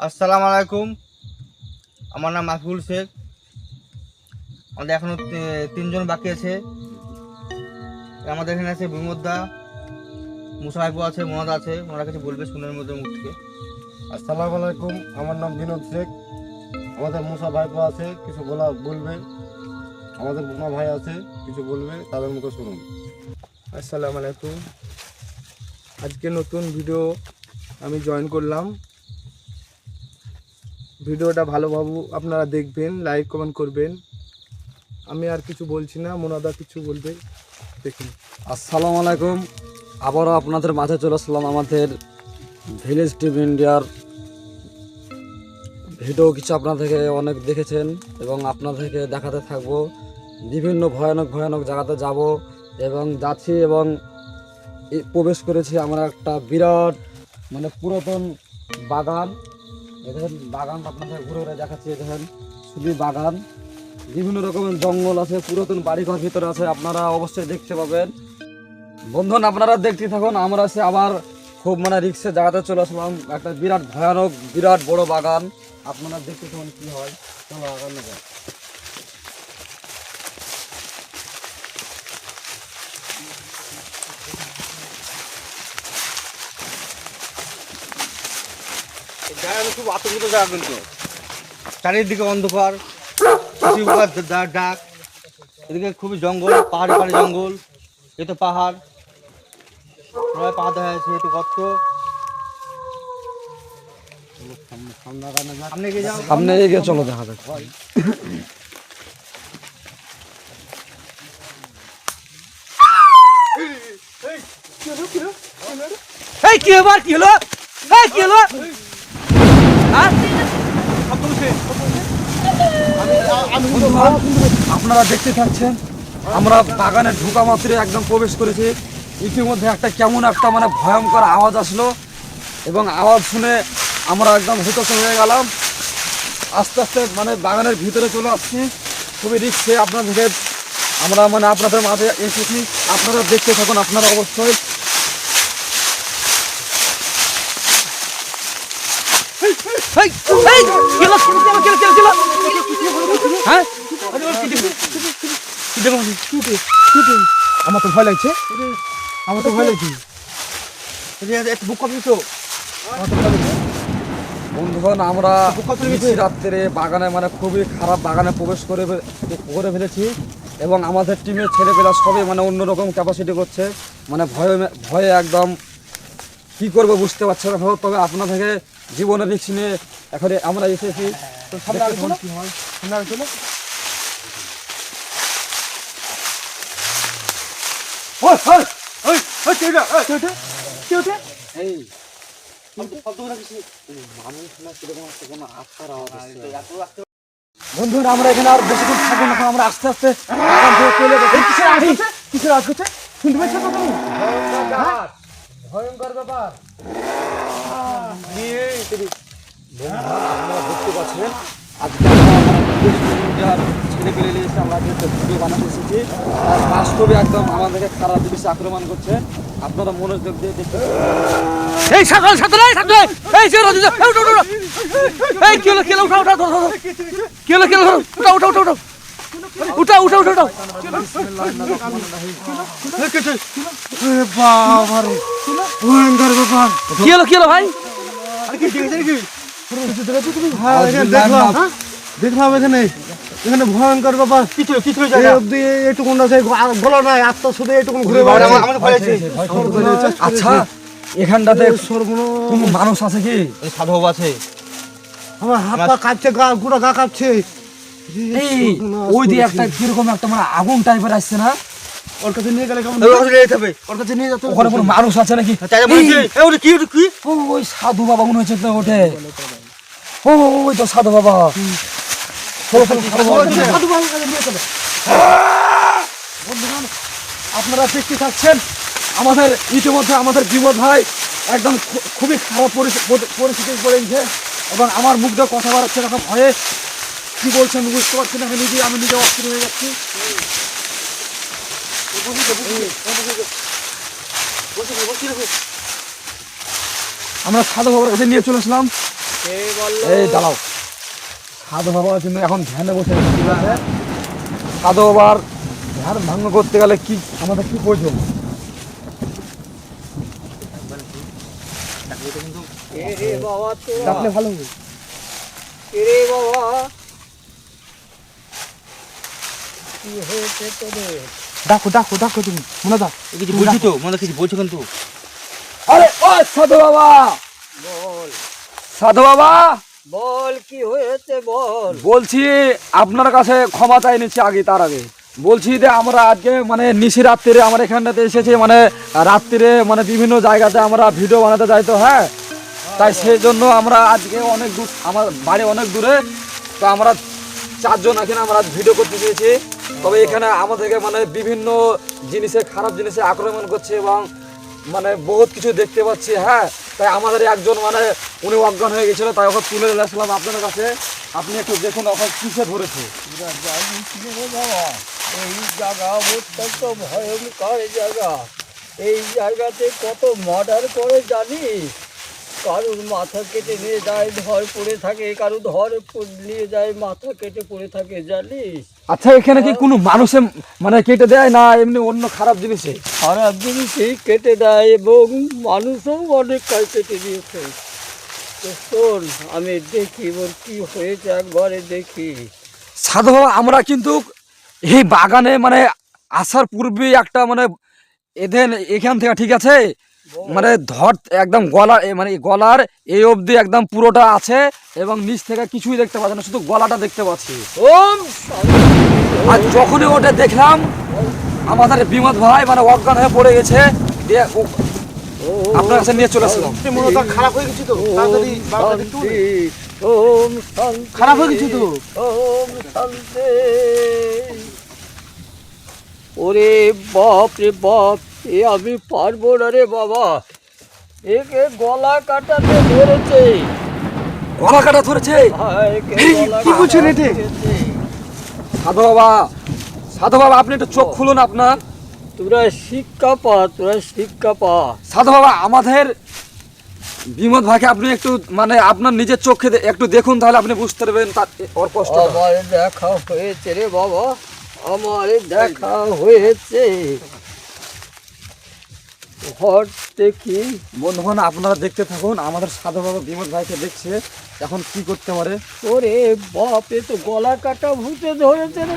আসসালামু আলাইকুম আমার নাম মাফিউল শেখ আমাদের এখনও তিনজন বাকি আছে। আমাদের এখানে আছে বিমদ্দা মুসাইবু আছে, মোহাম্মদ আছে। ওনারা কিছু বলবে সুনের মধ্যে মুখ থেকে আসসালামু আলাইকুম, আমার নাম বিনোদ শেখ। আমাদের মুসা ভাইপো আছে, কিছু বলা, বলবে। আমাদের বোমা ভাই আছে, কিছু বলবে, তাদের মুখে শুনুন। আসসালামু আলাইকুম। আজকে নতুন ভিডিও আমি জয়েন করলাম। ভিডিওটা ভালোভাবে আপনারা দেখবেন, লাইক কমেন্ট করবেন। আমি আর কিছু বলছি না, মোনাদা কিছু বলবে। দেখুন। আসসালামু আলাইকুম। আবারও আপনাদের মাঝে চলে আসলাম আমাদের ভিলেজ টিম ইন্ডিয়ার ভিডিও কিছু আপনাদেরকে অনেক দেখেছেন এবং আপনাদেরকে দেখাতে থাকব। বিভিন্ন ভয়ানক ভয়ানক জায়গাতে যাব এবং যাচ্ছি এবং প্রবেশ করেছি আমরা একটা বিরাট মানে পুরাতন বাগান। দেখেন, বাগান আপনাদের ঘুরে ঘুরে দেখাচ্ছি দেখেন শুধু বাগান। বিভিন্ন রকমের জঙ্গল আছে, পুরাতন বাড়িঘর ভিতরে আছে, আপনারা অবশ্যই দেখতে পাবেন। বন্ধুন আপনারা দেখতে থাকুন, আমরা সে আবার খুব মানে রিক্সের জায়গাতে চলে আসলাম। একটা বিরাট ভয়ানক, বিরাট বড় বাগান। আপনারা দেখতে থাকুন কি হয়। খুব আতঙ্কিত জায়গা কিন্তু। চারিদিকে অন্ধকার। ডাক এদিকে খুবই জঙ্গল পাহাড়ি পাহাড়ি জঙ্গল। এ তো পাহাড়। সবাই পাহাড় দেখা যাচ্ছে এ তো গর্ত। সামনে এগিয়ে চলো দেখা যাক। এই কি হলো কি হলো? এই কি হলো? হ্যাঁ? আপনারা দেখতে থাকছেন, আমরা বাগানে ঢুকা মাত্রই একদম প্রবেশ করেছি। ইতিমধ্যে একটা কেমন একটা মানে ভয়ঙ্কর আওয়াজ আসলো এবং আওয়াজ শুনে আমরা একদম হুতস হয়ে গেলাম। আস্তে আস্তে মানে বাগানের ভিতরে চলে আসছি। খুবই রিক্সে আপনাদেরকে আমরা মানে আপনাদের মাঝে এসেছি। আপনারা দেখতে থাকুন, আপনারা অবশ্যই। এই এই কি হ্যাঁ? আমার তো ভয় লাগছে। আমার তো ভয় লাগছে। বুক কপি তো বন্ধুগণ আমরা রাত্রে বাগানে মানে খুবই খারাপ বাগানে প্রবেশ করে করে ফেলেছি। এবং আমাদের টিমের ছেলেপেলা সবই মানে অন্যরকম ক্যাপাসিটি করছে। মানে ভয়ে ভয়ে একদম কি করব বুঝতে পারছে না। তবে আপনাদেরকে জীবনের রিক্স নিয়ে এখন আমরা এসেছি। তো সামনে কি হয়? না। চলে এই বন্ধুরা আমরা এখানে আর বেশি করে থাকব না। আমরা আস্তে আস্তে কিছু রাজ করছে শুনতে পাচ্ছ তো তুমি? ভয়ঙ্কর হ্যাঁ? ব্যাপার। বুঝতে পারছিলেন আজকে ছেলে পেলে এসে আমরা যেহেতু ভিডিও বানাতে এসেছি আর বাস্তবে একদম আমাদেরকে খারাপ জিনিস আক্রমণ করছে আপনারা মনোযোগ দিয়ে দেখতে এই সাধারণ এই সাধারণ এই যে রাজু উঠো উঠো এই কি হলো কি হলো উঠা উঠা উঠা উঠা উঠা। উঠা উঠা উঠা উঠা। উঠা উঠা উঠা বাবারে ভয়ঙ্কর ব্যাপার। কি হলো কি? হ্যাঁ এখানে দেখলাম। হ্যাঁ? দেখলাম এখানে। এখানে ভয়ঙ্কর ব্যাপার। কিছু কিছু জায়গা? আছে গলা নাই আত্মা শুধু এইটুকুন ঘুরে আমার বেড়াচ্ছে। আমার ভয় লাগছে আচ্ছা এখানটাতে কোনো মানুষ আছে কি? সাধু বাবা আছে। আমার হাত পা কাঁপছে গা গুড়া গা কাঁপছে। এই ওই দিয়ে একটা কীরকম একটা মানে আগুন টাইপের আসছে না? ওর কাছে নিয়ে গেলে কেমন? ওই ওখানে যেতে হবে। ওর কাছে নিয়ে যেতে ওখানে কোনো মানুষ আছে নাকি? কি ওই সাধু বাবা মনে হচ্ছে ওঠে। ও ওই তো সাধু বাবা। আপনারা দেখতে থাকছেন, আমাদের ইতিমধ্যে আমাদের বিমল ভাই একদম খুবই খারাপ পরিস্থিতি পড়েছে এবং আমার মুখ কথা বাড়াচ্ছে এরকম ভয়ে কি বলছেন বুঝতে পারছি না, আমি নিজে আমি নিজে অস্থির হয়ে যাচ্ছি। আমরা সাধু বাবার কাছে নিয়ে চলে আসলাম এই দাঁড়াও। সাধু বাবা কিন্তু এখন ধ্যানে বসে ঠিক আছে? সাধু বাবার ধ্যান ভঙ্গ করতে গেলে কি আমাদের কি প্রয়োজন? ডাকলে ভালো হবে। ডাকো ডাকো ডাকো তুমি মনে দা কিছু বলছি তো? মনে কিছু বলছো কিন্তু। আরে ও সাধু বাবা! সাধু বাবা। বল কি হয়েছে বল? বলছি আপনার কাছে ক্ষমা চাই নিচ্ছি আগে তার আগে। বলছি যে আমরা আজকে মানে নিশি রাত্রিরে আমরা এখানটাতে এসেছি মানে রাত্রিরে মানে বিভিন্ন জায়গাতে আমরা ভিডিও বানাতে যাই তো হ্যাঁ? তাই সেই জন্য আমরা আজকে অনেক দূর আমার বাড়ি অনেক দূরে তো আমরা চারজন এখানে আমরা ভিডিও করতে চেয়েছি। তবে এখানে আমাদেরকে মানে বিভিন্ন জিনিসে খারাপ জিনিসে আক্রমণ করছে এবং মানে বহুত কিছু দেখতে পাচ্ছি হ্যাঁ। তাই আমাদের একজন মানে উনি অজ্ঞান হয়ে গেছিল, তাই ওকে তুলে আসলাম আপনার কাছে। আপনি একটু দেখুন ওখানে কিসে ধরেছে। এই জায়গা ভয়ঙ্কর জায়গা। এই জায়গাতে কত মার্ডার করে জানিস কারুর মাথা কেটে নিয়ে যায় ধর পড়ে থাকে, কারুর ধর নিয়ে যায়, মাথা কেটে পড়ে থাকে, জানিস? আচ্ছা এখানে কি কোনো মানুষে মানে কেটে দেয় না এমনি অন্য খারাপ জিনিসে? খারাপ জিনিসই কেটে দেয় এবং মানুষও অনেক কাজ কেটে দিয়েছে শোন আমি দেখি ওর কি হয়েছে একবারে দেখি। সাধু বাবা আমরা কিন্তু এই বাগানে মানে আসার পূর্বে একটা মানে এদের এখান থেকে ঠিক আছে? মানে ধর একদম গলা এ মানে গলার এই অবধি একদম পুরোটা আছে এবং নিচ থেকে কিছুই দেখতে পাচ্ছি না শুধু গলাটা দেখতে পাচ্ছি। ওম! আর যখনই ওটা দেখলাম আমাদের বিমদ ভাই মানে অজ্ঞান হয়ে পড়ে গেছে দিয়ে আপনার কাছে নিয়ে চলে আসলাম। মনে খারাপ হয়ে গেছি তো খারাপ হয়ে গেছি তো। ওরে বাপ রে বাপ এ আমি পারব না রে বাবা। একে গলা কাটাতে ধরেছে। গলা কাটা ধরেছে? হায়, কি বলছেন এতে? ধরেছে। সাধু বাবা সাধু বাবা আপনি একটু চোখ খুলুন আপনার। তোরা শিক্ষা পা তোরা শিক্ষা পা। সাধু বাবা আমাদের বিমদ ভাইকে আপনি একটু মানে আপনার নিজের চোখে একটু দেখুন তাহলে আপনি বুঝতে পারবেন তার ওর কষ্ট দেখা হয়েছে রে বাবা। আমার দেখা হয়েছে। দেখি। বন্ধুগণ আপনারা দেখতে থাকুন আমাদের সাধু বাবা বিমত ভাইকে দেখছে। এখন কি করতে পারে? ওরে বাপ তো গলা কাটা ভুতে ধরেছে রে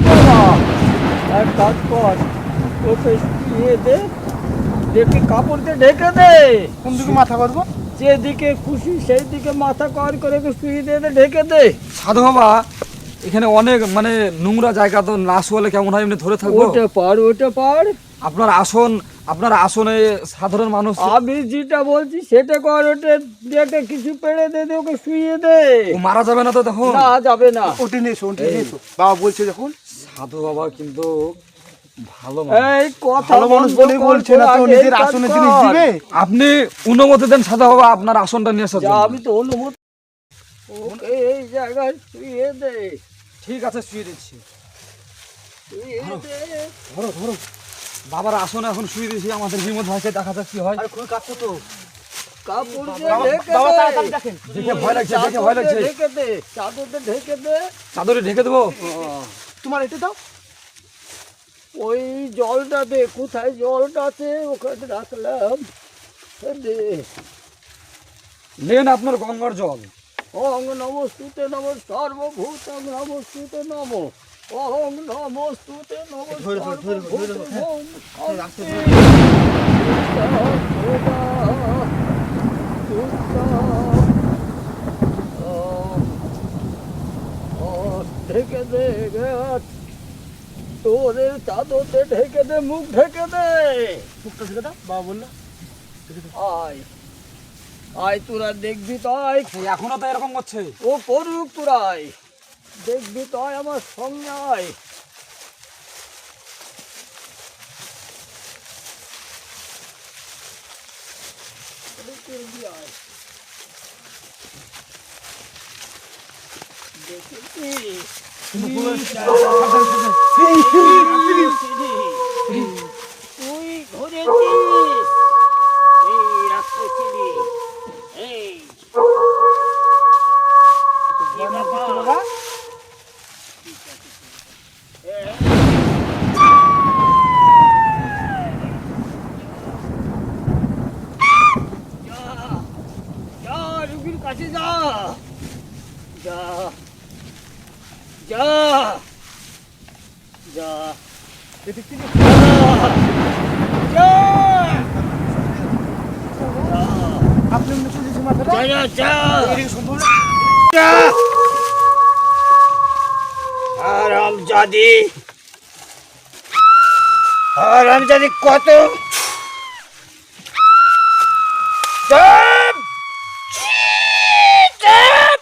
এক কাজ কর ওকে শুয়ে দে দেখে কাপড় দিয়ে ঢেকে দে। কোন দিকে মাথা করব যেদিকে খুশি সেই দিকে মাথা কর করে শুয়ে দে, ঢেকে দে। সাধু বাবা এখানে অনেক মানে নোংরা জায়গা তো না শুয়ালে কেমন হয়? এমনি ধরে থাকব? ওটা পার ওটা পার। আপনার আসন আপনার আসনে সাধারণ মানুষ আমি যেটা বলছি সেটা কর ওটা দেখে কিছু পেড়ে দে দে ওকে শুয়ে দে। ও মারা যাবে না তো দেখুন না যাবে না। ওটি নিয়ে ওটি নিয়ে বাবা বলছে যখন সাধু বাবা কিন্তু ভালো মানুষ। এই কথা ভালো মানুষ বলেই বলছে না তো নিজের আসনে জিনিস দিবে? আপনি অনুমতি দেন সাধু বাবা আপনার আসনটা নিয়ে আসার জন্য। আমি তো অনুমতি ওকে এই জায়গায় শুয়ে দে। ঠিক আছে শুয়ে দিচ্ছি। ধরো ধরো বাবার আসনে এখন শুয়ে দিয়েছি আমাদের বিমত ভাইকে দেখা যাক কি হয়। আর খুব কাঁপছো তো। চাদর ঢেকে দে চাদরে ঢেকে দেবো। তোমার এটা দাও। ওই জলটা দে কোথায় জলটা আছে ওখানে রাখলাম। নেন আপনার গঙ্গার জল। অং নমস্তুতে নম সর্বভূতং নমস্তুতে নম অং নমস্তুতে নম হ্যাঁ। সর্বভূতং। ঢেকে দে। তোদের চাদরতে ঢেকে দে মুখ ঢেকে দে মুখটা থেকে দাও বাবা বলল আয় আয় তোরা দেখবি তাই। এখনও তো এরকম করছে। ও করুক তোরাই। দেখবি তাই আমার সঙ্গে আয়। দেখেছি কাছে যা। যা। যা। যা। যা। আপনি যা। যা যা কত? চাপ! চাপ!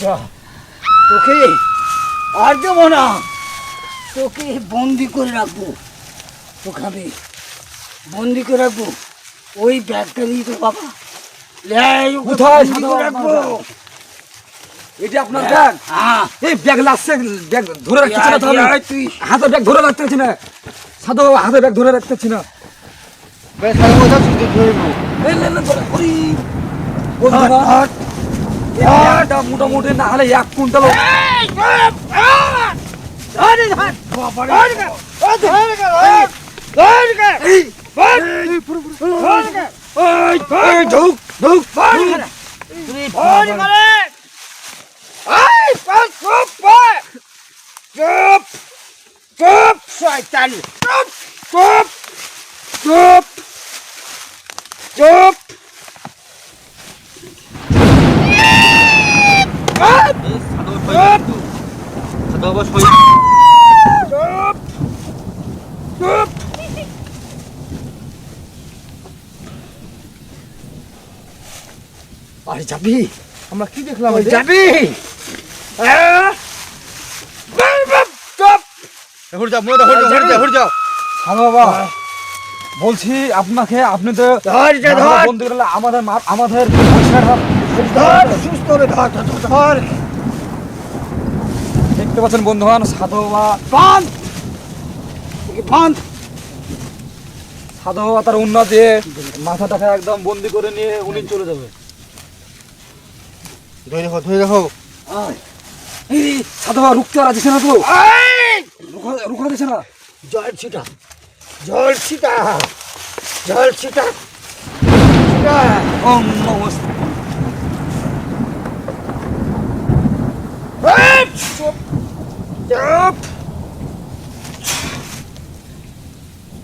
যা তোকে আর দেবো না তোকে বন্দি করে রাখব আমি বন্দি করে রাখব। ওই ব্যাগটা নিয়ে তোর বাবা। কোথায়? রাখব। এটা আপনার ব্যাগ? হ্যাঁ। এই ব্যাগ লাগছে ব্যাগ ধরে রাখতেছি না তো। তুই। হাতে ব্যাগ ধরে রাখতে পারছি না সাধু বাবা হাতে ব্যাগ ধরে রাখতে পারছি না। মোটামুটি না হলে এক কুইন্টাল ঢুক ঢুক চুপ চুপ শয়তান চুপ চুপ চুপ চুপ সাদা বাবা সই চুপ চুপ আরে যাবি আমরা কি দেখলাম ওই এতে? যাবি আহ! বাপ, বাপ, চুপ হরে যাও মনে দাও হরে যাও হরে যাও হরে যাও সাধু বাবা। বলছি আপনাকে আপনি তো বন্ধু আমাদের মা- আমাদের ধর সুস্থ ধর, ধর। দেখতে পাচ্ছেন বন্ধুবান সাধু বাবা বাঁধ ওকে বাঁধ সাধু তার উন্নত দিয়ে মাথাটাকে একদম বন্দি করে নিয়ে উনি চলে যাবে। ধরে রাখো ধরে রাখো। আয়। এই সাধু বাবা রুখতে আর দিছে না তো? রুখা- রুখা দিছে না? জল ছিটা জল ছিটা জল ছিটা ছিটা। ওম নমস্তে এই, চুপ চুপ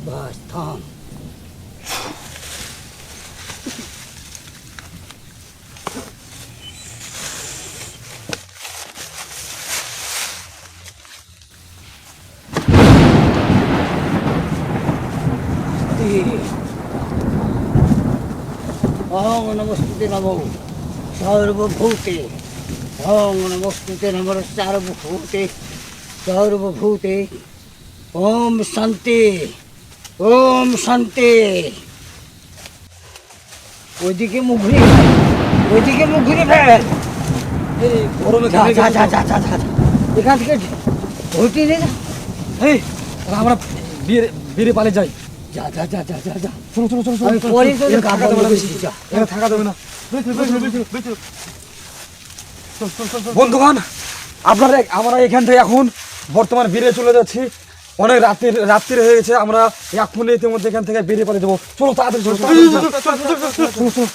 বাস থাম ওং নমস্তুতে নমো। সর্বভূতে। ওং নমস্তুতে নমো সর্বভূতে। সর্বভূতে। ওম শান্তি। ওম শান্তি। ওইদিকে মুখ ঘুরে ওইদিকে মুখ ঘুরে ফেল। এখান থেকে ঘুরতে নে যা। আমরা বিয়ে বিয়ে পালে যাই। যা যা যা যা যা যা চলো চলো চলো আমি চলো, পরে চলো তোদের এখানে থাকা কাপড় যাবে না বেশি বেশি যা। এখানে থাকা যাবে না বেঁচে বেঁচে বেঁচে বেঁচে বন্ধুগণ আপনারা আমরা এখান থেকে এখন বর্তমান বেরিয়ে চলে যাচ্ছি অনেক রাত্রি রাত্রি হয়ে গেছে আমরা এখন ইতিমধ্যে এখান থেকে বেরিয়ে পালিয়ে দেবো চলো তাড়াতাড়ি চলো চলো। চলো, চলো, চলো,